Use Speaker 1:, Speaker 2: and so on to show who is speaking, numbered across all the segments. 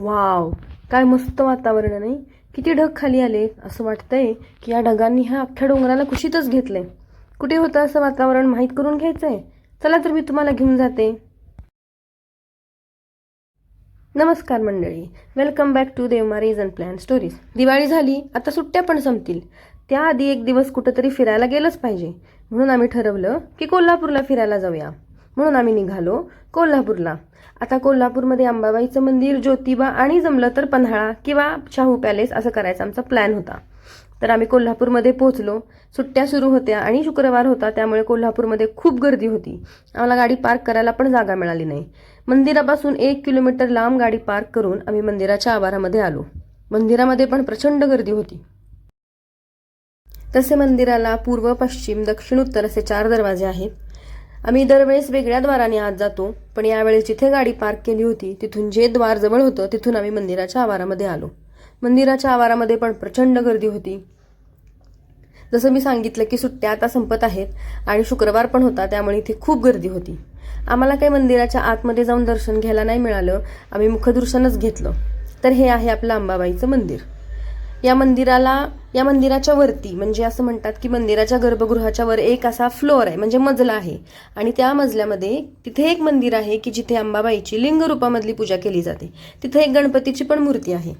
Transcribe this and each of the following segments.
Speaker 1: Wow काय मस्त वातावरण आहे नाही? किती ढग खाली आले असं वाटतंय की या ढगांनी ह्या अख्ख्या डोंगराला कुशीतच घेतलंय. कुठे होतं असं वातावरण माहीत करून घ्यायचंय? चला तर मी तुम्हाला घेऊन जाते. नमस्कार मंडळी वेलकम बॅक टू देवमारीज अँड प्लॅन स्टोरीज दिवाळी झाली आता सुट्ट्या पण संपतील. त्याआधी एक दिवस कुठंतरी फिरायला गेलंच पाहिजे. म्हणून आम्ही ठरवलं की कोल्हापूरला फिरायला जाऊया. म्हणून आम्ही निघालो कोल्हापूरला. आता कोल्हापूरमध्ये अंबाबाईचं मंदिर ज्योतिबा आणि जमलं तर पन्हाळा किंवा शाहू पॅलेस असं करायचा आमचा प्लॅन होता. तर आम्ही कोल्हापूरमध्ये पोहोचलो. सुट्ट्या सुरू होत्या आणि शुक्रवार होता त्यामुळे कोल्हापूरमध्ये खूप गर्दी होती. आम्हाला गाडी पार्क करायला पण जागा मिळाली नाही. मंदिरापासून एक किलोमीटर लांब गाडी पार्क करून आम्ही मंदिराच्या आवारामध्ये आलो. मंदिरामध्ये पण प्रचंड गर्दी होती. तसे मंदिराला पूर्व पश्चिम दक्षिण उत्तर असे चार दरवाजे आहेत. आम्ही दरवेळेस वेगळ्या द्वाराने आत जातो पण यावेळेस जिथे गाडी पार्क केली होती तिथून जे द्वार जवळ होतं तिथून आम्ही मंदिराच्या आवारामध्ये आलो. मंदिराच्या आवारामध्ये पण प्रचंड गर्दी होती. जसं मी सांगितलं की सुट्ट्या आता संपत आहेत आणि शुक्रवार पण होता त्यामुळे इथे खूप गर्दी होती. आम्हाला काही मंदिराच्या आतमध्ये जाऊन दर्शन घ्यायला नाही मिळालं आम्ही मुखदर्शनच घेतलं. तर हे आहे आपलं अंबाबाईचं मंदिर. या मंदिराला या मंदिराच्या वरती म्हणजे असं म्हणतात की मंदिराच्या गर्भगृहाच्या वर एक असा फ्लोअर आहे म्हणजे मजला आहे. आणि त्या मजल्यामध्ये तिथे एक मंदिर आहे की जिथे अंबाबाईची लिंगरूपामधली पूजा केली जाते. तिथे एक गणपतीची पण मूर्ती आहे.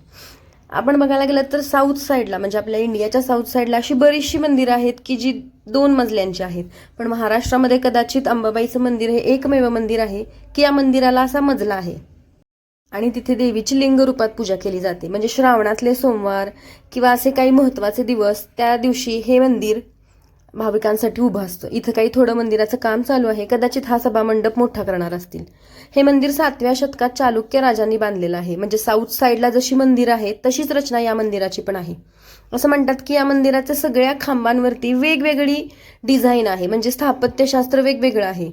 Speaker 1: आपण बघायला गेलं तर साऊथ साईडला म्हणजे आपल्या इंडियाच्या साऊथ साईडला अशी बरीचशी मंदिरं आहेत की जी दोन मजल्यांची आहेत. पण महाराष्ट्रामध्ये कदाचित अंबाबाईचं मंदिर हे एकमेव मंदिर आहे की या मंदिराला असा मजला आहे. आणि तिथे देवीची लिंग रूपात पूजा केली जाते. म्हणजे श्रावणातले सोमवार किंवा असे काही महत्त्वाचे दिवस त्या दिवशी हे मंदिर भाविकांसाठी उभं असतं. इथं काही थोडं मंदिराचं काम चालू आहे. कदाचित हा सभामंडप मोठा करणार असतील. हे मंदिर सातव्या शतकात चालुक्य राजांनी बांधलेलं आहे. म्हणजे साऊथ साईडला जशी मंदिर आहे तशीच रचना या मंदिराची पण आहे. असं म्हणतात की या मंदिराच्या सगळ्या खांबांवरती वेगवेगळी डिझाईन आहे. म्हणजे स्थापत्यशास्त्र वेगवेगळं आहे.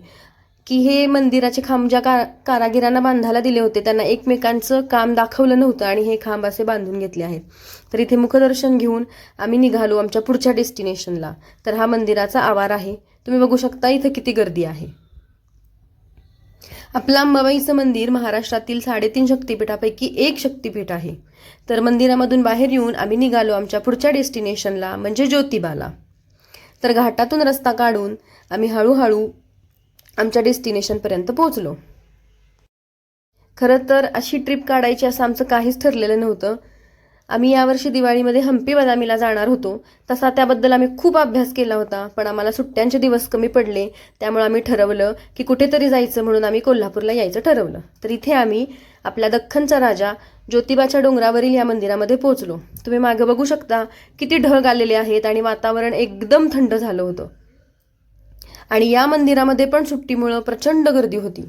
Speaker 1: की हे मंदिराचे खांब ज्या का कारागिरांना बांधायला दिले होते त्यांना एकमेकांचं काम दाखवलं नव्हतं आणि हे खांब असे बांधून घेतले आहेत. तर इथे मुखदर्शन घेऊन आम्ही निघालो आमच्या पुढच्या डेस्टिनेशनला. तर हा मंदिराचा आवार आहे. तुम्ही बघू शकता इथं किती गर्दी आहे. आपलं अंबाबाईचं मंदिर महाराष्ट्रातील साडेतीन शक्तिपीठापैकी एक शक्तिपीठ आहे. तर मंदिरामधून बाहेर येऊन आम्ही निघालो आमच्या पुढच्या डेस्टिनेशनला म्हणजे ज्योतिबाला. तर घाटातून रस्ता काढून आम्ही हळूहळू आमच्या डेस्टिनेशनपर्यंत पोहोचलो. खरं तर अशी ट्रिप काढायची असं आमचं काहीच ठरलेलं नव्हतं. आम्ही यावर्षी दिवाळीमध्ये हम्पी बदामीला जाणार होतो. तसा त्याबद्दल आम्ही खूप अभ्यास केला होता पण आम्हाला सुट्ट्यांचे दिवस कमी पडले. त्यामुळे आम्ही ठरवलं की कुठेतरी जायचं म्हणून आम्ही कोल्हापूरला यायचं ठरवलं. तर इथे आम्ही आपल्या दख्खनचा राजा ज्योतिबाच्या डोंगरावरील या मंदिरामध्ये पोहोचलो. तुम्ही मागं बघू शकता किती ढग आलेले आहेत आणि वातावरण एकदम थंड झालं होतं. आणि या मंदिरामध्ये पण सुट्टीमुळं प्रचंड गर्दी होती.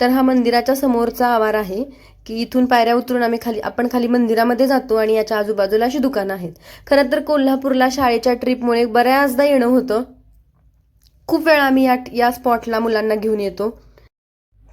Speaker 1: तर हा मंदिराच्या समोरचा आवार आहे की इथून पायऱ्या उतरून आम्ही खाली आपण खाली मंदिरामध्ये जातो आणि याच्या आजूबाजूला अशी दुकानं आहेत. खरं तर कोल्हापूरला शाळेच्या ट्रिपमुळे बऱ्याचदा येणं होतं. खूप वेळा आम्ही या या स्पॉटला मुलांना घेऊन येतो.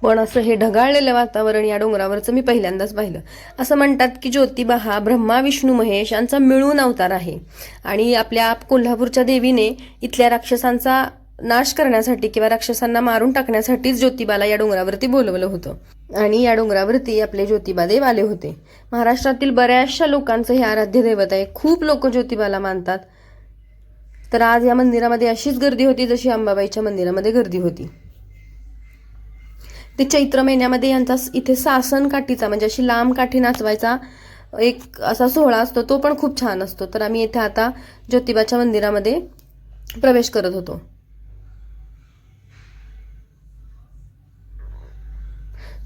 Speaker 1: पण असं हे ढगाळलेलं वातावरण या डोंगरावरचं मी पहिल्यांदाच पाहिलं. असं म्हणतात की ज्योतिबा हा ब्रह्मा विष्णू महेश यांचा मिळून अवतार आहे. आणि आपल्या कोल्हापूरच्या देवीने इथल्या राक्षसांचा नाश करण्यासाठी किंवा राक्षसांना मारून टाकण्यासाठीच ज्योतिबाला या डोंगरावरती बोलवलं होतं. आणि या डोंगरावरती आपले ज्योतिबा देव आले होते. महाराष्ट्रातील बऱ्याचशा लोकांचं हे आराध्य दैवत आहे. खूप लोक ज्योतिबाला मानतात. तर आज या मंदिरामध्ये अशीच गर्दी होती जशी अंबाबाईच्या मंदिरामध्ये गर्दी होती. ते चैत्र महिन्यामध्ये यांचा इथे सासन काठीचा म्हणजे अशी लांब काठी नाचवायचा एक असा सोहळा असतो तो पण खूप छान असतो. तर आम्ही इथे आता ज्योतिबाच्या मंदिरामध्ये प्रवेश करत होतो.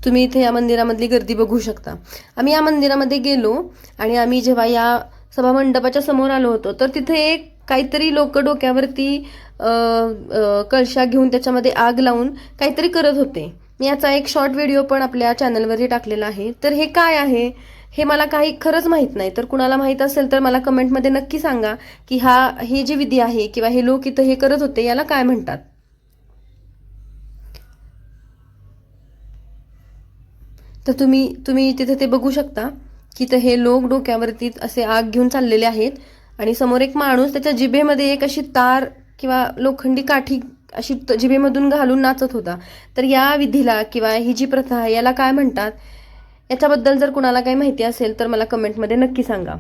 Speaker 1: तुम्ही इथे या मंदिरामधली गर्दी बघू शकता. आम्ही या मंदिरामध्ये गेलो आणि आम्ही जेव्हा या सभामंडपाच्या समोर आलो होतो तर तिथे एक काहीतरी लोक डोक्यावरती कळशा घेऊन त्याच्यामध्ये आग लावून काहीतरी करत होते. मी याचा एक शॉर्ट व्हिडिओ पण आपल्या चॅनलवरती टाकलेला आहे. तर हे काय आहे? हे मला काही खरंच माहीत नाही. तर कुणाला माहीत असेल तर मला कमेंटमध्ये नक्की सांगा की हा हे जी विधी आहे किंवा हे लोक इथं हे करत होते याला काय म्हणतात? तर तुम्ही तुम्ही तिथे ते बघू शकता की तर हे लोक डोक्यावरती असे आग घेऊन चाललेले आहेत. आणि समोर एक माणूस त्याच्या जिभेमध्ये एक अशी तार किंवा लोखंडी काठी अशी जिभेमधून घालून नाचत होता. तर या विधीला किंवा ही जी प्रथा आहे याला काय म्हणतात? याच्याबद्दल जर कुणाला काही माहिती असेल तर मला कमेंटमध्ये नक्की सांगा.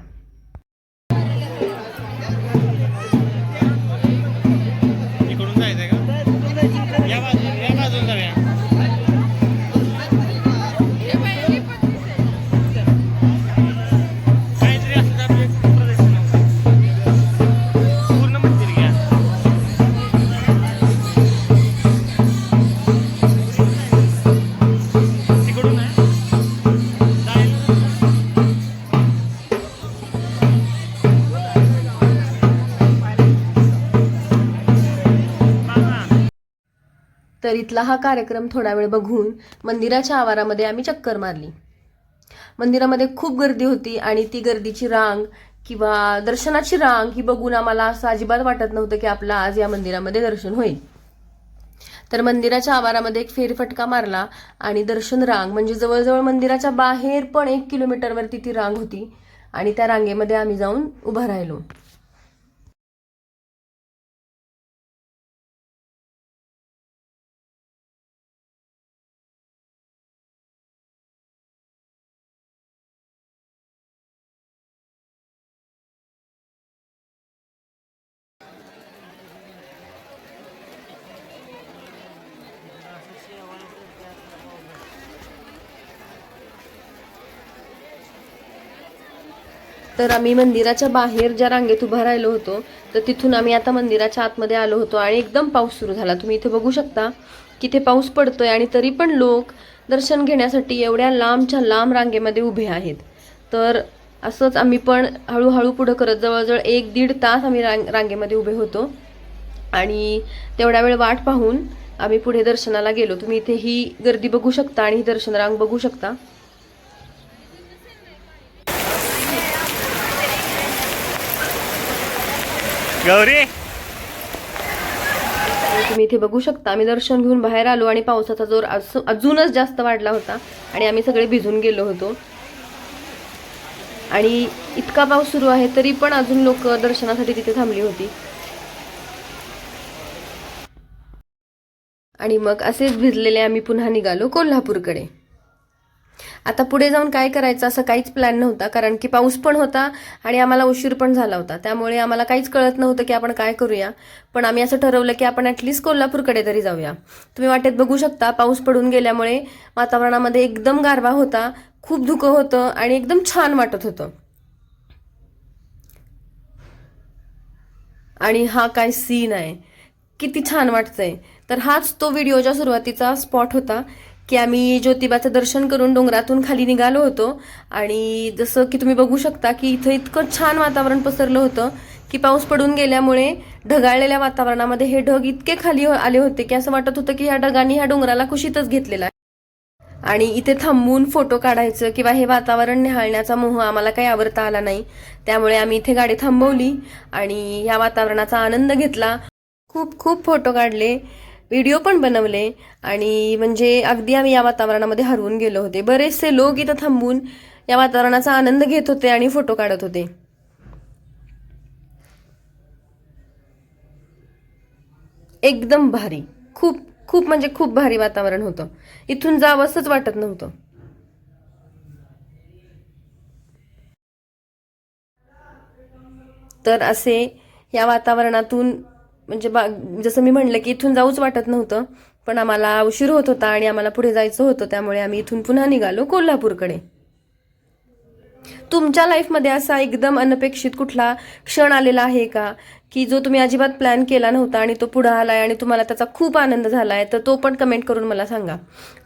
Speaker 1: तर इथला हा कार्यक्रम थोडा वेळ बघून मंदिराच्या आवारामध्ये आम्ही चक्कर मारली. मंदिरामध्ये खूप गर्दी होती आणि ती गर्दीची रांग किंवा दर्शनाची रांग ही बघून आम्हाला असं अजिबात वाटत नव्हतं की आपलं आज या मंदिरामध्ये दर्शन होईल. तर मंदिराच्या आवारामध्ये एक फेरफटका मारला आणि दर्शन रांग म्हणजे जवळजवळ मंदिराच्या बाहेर पण एक किलोमीटरवरती ती रांग होती आणि त्या रांगेमध्ये आम्ही जाऊन उभा राहिलो. तर आम्ही मंदिराच्या बाहेर ज्या रांगेत उभा राहिलो होतो तर तिथून आम्ही आता मंदिराच्या आतमध्ये आलो होतो आणि एकदम पाऊस सुरू झाला. तुम्ही इथे बघू शकता की ते पाऊस पडतोय आणि तरी पण लोक दर्शन घेण्यासाठी एवढ्या लांबच्या लांब रांगेमध्ये उभे आहेत. तर असंच आम्ही पण हळूहळू पुढं करत जवळजवळ एक दीड तास आम्ही रांग रांगेमध्ये उभे होतो. आणि तेवढ्या वेळ वाट पाहून आम्ही पुढे दर्शनाला गेलो. तुम्ही इथे ही गर्दी बघू शकता आणि ही दर्शन रांग बघू शकता.
Speaker 2: गौरी?
Speaker 1: तुम्ही इथे बघू शकता आम्ही दर्शन घेऊन बाहेर आलो आणि पावसाचा जोर अजूनच जास्त वाढला होता आणि आम्ही सगळे भिजून गेलो होतो. आणि इतका पाऊस सुरू आहे तरी पण अजून लोक दर्शनासाठी तिथे थांबली होती. आणि मग असेच भिजलेले आम्ही पुन्हा निघालो कोल्हापूरकडे. आता पुढे जाऊन काय करायचं असं काहीच प्लॅन नव्हता कारण की पाऊस पण होता आणि आम्हाला उशीर पण झाला होता. त्यामुळे आम्हाला काहीच कळत नव्हतं की आपण काय करूया. पण आम्ही असं ठरवलं की आपण ॲटलिस्ट कोल्हापूरकडे तरी जाऊया. तुम्ही वाटेत बघू शकता पाऊस पडून गेल्यामुळे वातावरणामध्ये एकदम गारवा होता खूप धुकं होतं आणि एकदम छान वाटत होतं. आणि हा काय सीन आहे. किती छान वाटतंय. तर हाच तो व्हिडिओच्या सुरुवातीचा स्पॉट होता. की आम्ही ज्योतिबाचं दर्शन करून डोंगरातून खाली निघालो होतो. आणि जसं की तुम्ही बघू शकता की इथं इतकं छान वातावरण पसरलं होतं की पाऊस पडून गेल्यामुळे ढगाळलेल्या वातावरणामध्ये हे ढग इतके खाली हो- आले होते की असं वाटत होतं की ह्या ढगांनी ह्या डोंगराला कुशीतच घेतलेला आहे. आणि इथे थांबून फोटो काढायचं किंवा हे वातावरण निहाळण्याचा मोह आम्हाला काही आवडता आला नाही. त्यामुळे आम्ही इथे गाडी थांबवली आणि या वातावरणाचा आनंद घेतला. खूप खूप फोटो काढले. व्हिडिओ पण बनवले आणि म्हणजे अगदी आम्ही या वातावरणामध्ये हरवून गेलो होते. बरेचसे लोक इथं थांबून या वातावरणाचा आनंद घेत होते आणि फोटो काढत होते. एकदम भारी. खूप खूप म्हणजे खूप भारी वातावरण होतं. इथून जावंसंच वाटत नव्हतं. तर असे या वातावरणातून म्हणजे बा जसं मी म्हणलं की इथून जाऊच वाटत नव्हतं पण आम्हाला उशीर होत होता आणि आम्हाला पुढे जायचं होतं त्यामुळे आम्ही इथून पुन्हा निघालो कोल्हापूरकडे. तुमच्या लाईफमध्ये असा एकदम अनपेक्षित कुठला क्षण आलेला आहे का? की जो तुम्ही अजिबात प्लॅन केला नव्हता आणि तो पुढे आलाय आणि तुम्हाला त्याचा खूप आनंद झालाय तर तो पण कमेंट करून मला सांगा.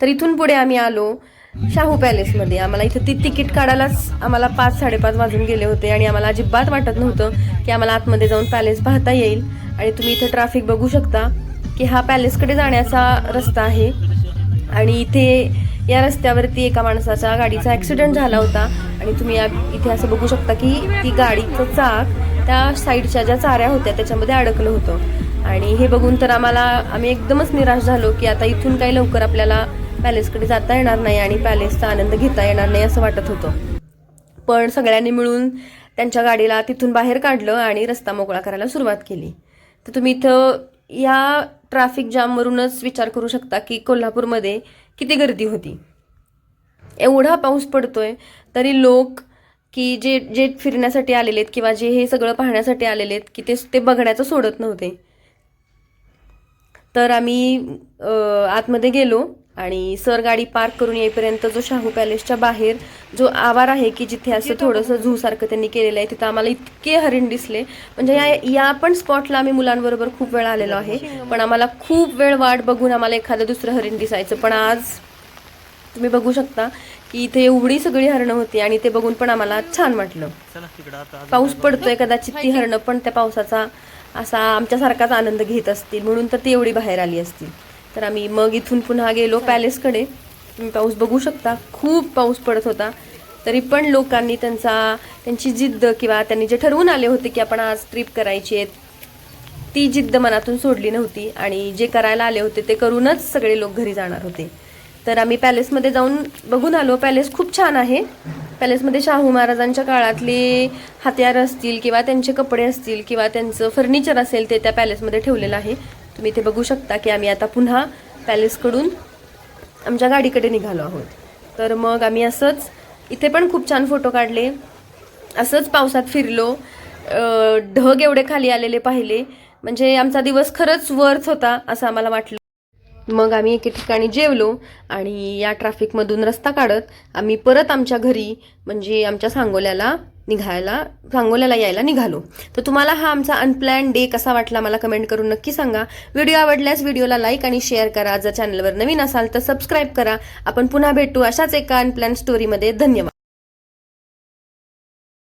Speaker 1: तर इथून पुढे आम्ही आलो शाहू पॅलेसमध्ये आम्हाला इथं ती तिकीट काढायलाच आम्हाला पाच साडेपाच वाजून गेले होते आणि आम्हाला अजिबात वाटत नव्हतं की आम्हाला आतमध्ये जाऊन पॅलेस पाहता येईल. आणि तुम्ही इथं ट्रॅफिक बघू शकता की हा पॅलेसकडे जाण्याचा रस्ता आहे. आणि इथे या रस्त्यावरती एका माणसाचा गाडीचा ॲक्सिडेंट झाला होता. आणि तुम्ही इथे असं बघू शकता की ती गाडीचं चाक त्या साईडच्या ज्या चाऱ्या होत्या त्याच्यामध्ये अडकलं होतं. आणि हे बघून तर आम्हाला आम्ही एकदमच निराश झालो की आता इथून काही लवकर आपल्याला पॅलेसकडे जाता येणार नाही आणि पॅलेसचा आनंद घेता येणार नाही असं वाटत होतं. पण सगळ्यांनी मिळून त्यांच्या गाडीला तिथून बाहेर काढलं आणि रस्ता मोकळा करायला सुरुवात केली. तर तुम्ही इथं या ट्रॅफिक जामवरूनच विचार करू शकता की कोल्हापूरमध्ये किती गर्दी होती. एवढा पाऊस पडतोय तरी लोक की जे जे फिरण्यासाठी आलेले आहेत किंवा जे हे सगळं पाहण्यासाठी आलेले आहेत की ते ते बघण्याचं सोडत नव्हते. तर आम्ही आतमध्ये गेलो. आणि सर गाडी पार्क करून येईपर्यंत जो शाहू पॅलेसच्या बाहेर जो आवार आहे की जिथे असं थोडंसं झू सारखं त्यांनी केलेलं आहे तिथं आम्हाला इतके हरिण दिसले. म्हणजे या या पण स्पॉटला आम्ही मुलांबरोबर खूप वेळ आलेलो आहे. पण आम्हाला खूप वेळ वाट बघून आम्हाला एखादं दुसरं हरिण दिसायचं. पण आज तुम्ही बघू शकता की इथे एवढी सगळी हरणं होती आणि ते बघून पण आम्हाला छान वाटलं. पाऊस पडतोय कदाचित ती हरणं पण त्या पावसाचा असा आमच्यासारखाच आनंद घेत असतील. म्हणून तर ती एवढी बाहेर आली असतील तर आम्ही मग इथून पुन्हा गेलो पॅलेसकडे. तुम्ही पाऊस बघू शकता. खूप पाऊस पडत होता. तरी पण लोकांनी त्यांचा त्यांची जिद्द किंवा त्यांनी जे ठरवून आले होते की आपण आज ट्रिप करायची आहे ती जिद्द मनातून सोडली नव्हती. आणि जे करायला आले होते ते करूनच सगळे लोक घरी जाणार होते. तर आम्ही पॅलेसमध्ये जाऊन बघून आलो. पॅलेस खूप छान आहे. पॅलेसमध्ये शाहू महाराजांच्या काळातले हत्यार असतील किंवा त्यांचे कपडे असतील किंवा त्यांचं फर्निचर असेल ते त्या पॅलेसमध्ये ठेवलेलं आहे. तुम्ही इथे बघू शकता की आम्ही आता पुन्हा पॅलेसकडून आमच्या गाडीकडे निघालो आहोत. तर मग आम्ही असंच इथे पण खूप छान फोटो काढले. असंच पावसात फिरलो. ढग एवढे खाली आलेले पाहिले. म्हणजे आमचा दिवस खरंच वर्थ होता असं आम्हाला वाटलं. मग आम्ही एके ठिकाणी जेवलो आणि या ट्रॅफिकमधून रस्ता काढत आम्ही परत आमच्या घरी म्हणजे आमच्या सांगोल्याला निघायला सांगोल्याला यायला निघालो. तर तुम्हाला हा आमचा अनप्लॅन डे कसा वाटला मला कमेंट करून नक्की सांगा. व्हिडिओ आवडल्यास व्हिडिओला लाईक आणि शेअर करा. जर चॅनलवर नवीन असाल तर सबस्क्राईब करा. आपण पुन्हा भेटू अशाच एका अनप्लॅन स्टोरीमध्ये धन्यवाद.